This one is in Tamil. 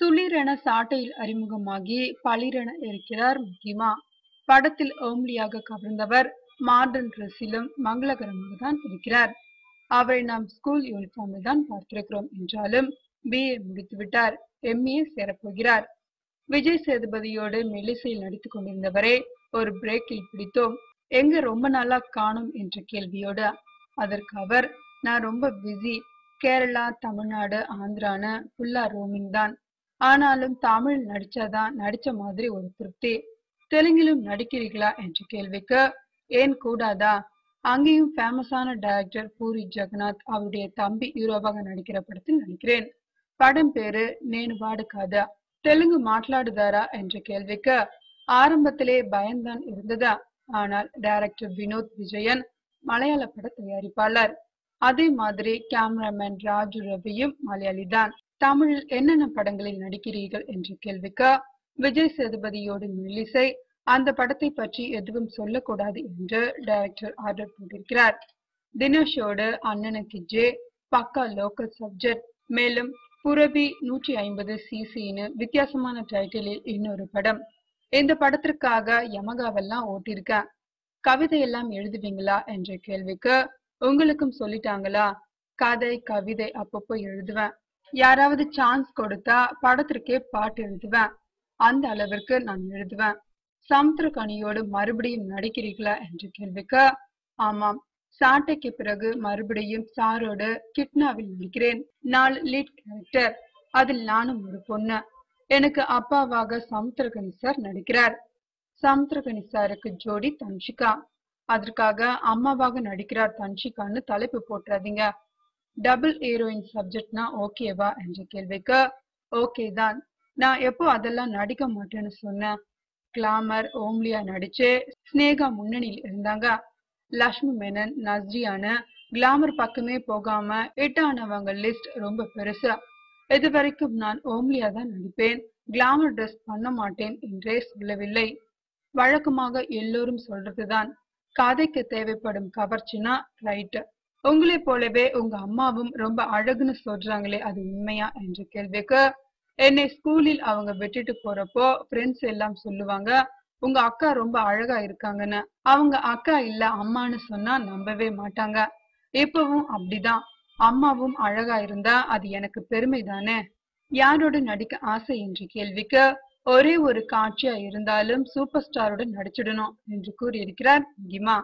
சுளிரென சாட்டையில் அறிமுகமாகி பளிரென இருக்கிறார் முக்கியமா படத்தில் ஓம்லியாக கவர்ந்தவர் மாடர்ன் ட்ரெஸ்ஸிலும் மங்களகரமாக தான் இருக்கிறார். அவரை நாம் ஸ்கூல் யூனிஃபார்மில் தான் பார்த்திருக்கிறோம் என்றாலும் பிஏ முடித்துவிட்டார். எம்ஏ சேரப்போகிறார். விஜய் சேதுபதியோடு மெலிசையில் நடித்துக் கொண்டிருந்தவரே ஒரு பிரேக்கில் பிடித்தோம். எங்க ரொம்ப நாளா காணும் என்ற கேள்வியோடு அதற்கு அவர் நான் ரொம்ப பிஸி கேரளா தமிழ்நாடு ஆந்திரான்னு ஃபுல்லா ரோமிங் தான். ஆனாலும் தமிழ் நடிச்சாதான் நடிச்ச மாதிரி ஒரு திருப்தி. தெலுங்கிலும் நடிக்கிறீர்களா என்ற கேள்விக்கு ஏன் கூடாதா? அங்கேயும் ஃபேமஸான டைரக்டர் பூரி ஜெகநாத் அவருடைய தம்பி ஹீரோவாக நடிக்கிற படத்தில் நடிக்கிறேன். படம் பேரு நேனு வாடு தெலுங்கு மாట్లాடுதாரா என்ற கேள்விக்கு ஆரம்பத்திலே பயம்தான் இருந்ததா? ஆனால் டைரக்டர் வினோத் விஜயன் மலையாள பட தயாரிப்பாளர். அதே மாதிரி கேமராமேன் ராஜு ரவியும் மலையாளி தான் தமிழில் என்னென்ன படங்களில் நடிக்கிறீர்கள் என்ற கேள்விக்கு விஜய் சேதுபதியோடு மெல்லிசை அந்த படத்தை பற்றி எதுவும் சொல்லக்கூடாது என்று டைரக்டர் ஆர்டர் போட்டிருக்கிறார். தினேஷோடு அண்ணனுக்கு ஜே பக்கா லோக்கல் சப்ஜெக்ட் மேலும் புரபி நூற்றி ஐம்பது சிசின்னு வித்தியாசமான டைட்டிலில் இன்னொரு படம். இந்த படத்திற்காக யமகாவெல்லாம் கவிதை எல்லாம் எழுதுவீங்களா என்ற கேள்விக்கு உங்களுக்கும் சொல்லிட்டாங்களா? கதை கவிதை அப்பப்போ எழுதுவேன். யாராவது சான்ஸ் கொடுத்தா படத்திற்கே பாட்டு எழுதுவேன். அந்த அளவிற்கு நான் எழுதுவேன். சமுத்திரகனியோடு மறுபடியும் நடிக்கிறீர்களா என்ற கேள்விக்கு ஆமாம். சாட்டைக்கு பிறகு மறுபடியும் சாரோடு கிட்னாவில் நடிக்கிறேன் நாலு லீட் கேரக்டர் அதில் நானும் ஒரு பொண்ணு. எனக்கு அப்பாவாக சமுத்திரகனி சார் நடிக்கிறார். சமுத்திரகனி சாருக்கு ஜோடி தன்ஷிகா. அதற்காக அம்மாவாக நடிக்கிறார் தன்ஷிகான்னு தலைப்பு போட்டுறாதீங்க. டபுள் ஹீரோயின் சப்ஜெக்ட்னா ஓகேவா என்ற கேள்விக்கு ஓகே தான். நான் எப்போ அதெல்லாம் நடிக்க மாட்டேன்னு சொன்னேன் கிளாமர் ஓம்லியா நடிச்சு ஸ்னேகா முன்னணியில் இருந்தாங்க. லக்ஷ்மி மேனன் நஸ்ரியான கிளாமர் பக்கமே போகாம ஹிட் ஆனவங்க லிஸ்ட் ரொம்ப பெருசு. இது வரைக்கும் நான் ஓம்லியா தான் நடிப்பேன். கிளாமர் ட்ரெஸ் பண்ண மாட்டேன் என்றே சொல்லவில்லை. வழக்கமாக எல்லோரும் சொல்றதுதான். கதைக்கு தேவைப்படும் கவர்ச்சினா ரைட் உங்களை போலவே உங்க அம்மாவும் ரொம்ப அழகுன்னு சொல்றாங்களே அது உண்மையா என்ற கேள்விக்கு என்னை ஸ்கூலில் அவங்க விட்டுட்டு போறப்போ ஃப்ரெண்ட்ஸ் எல்லாம் சொல்லுவாங்க உங்க அக்கா ரொம்ப அழகா இருக்காங்கன்னு. அவங்க அக்கா இல்ல அம்மான்னு சொன்னா நம்பவே மாட்டாங்க. இப்பவும் அப்படிதான். அம்மாவும் அழகா இருந்தா அது எனக்கு பெருமை தானே? யாரோட நடிக்க ஆசை என்ற கேள்விக்கு ஒரே ஒரு காட்சியா இருந்தாலும் சூப்பர் ஸ்டாரோட நடிச்சிடணும் என்று கூறியிருக்கிறார் கிமா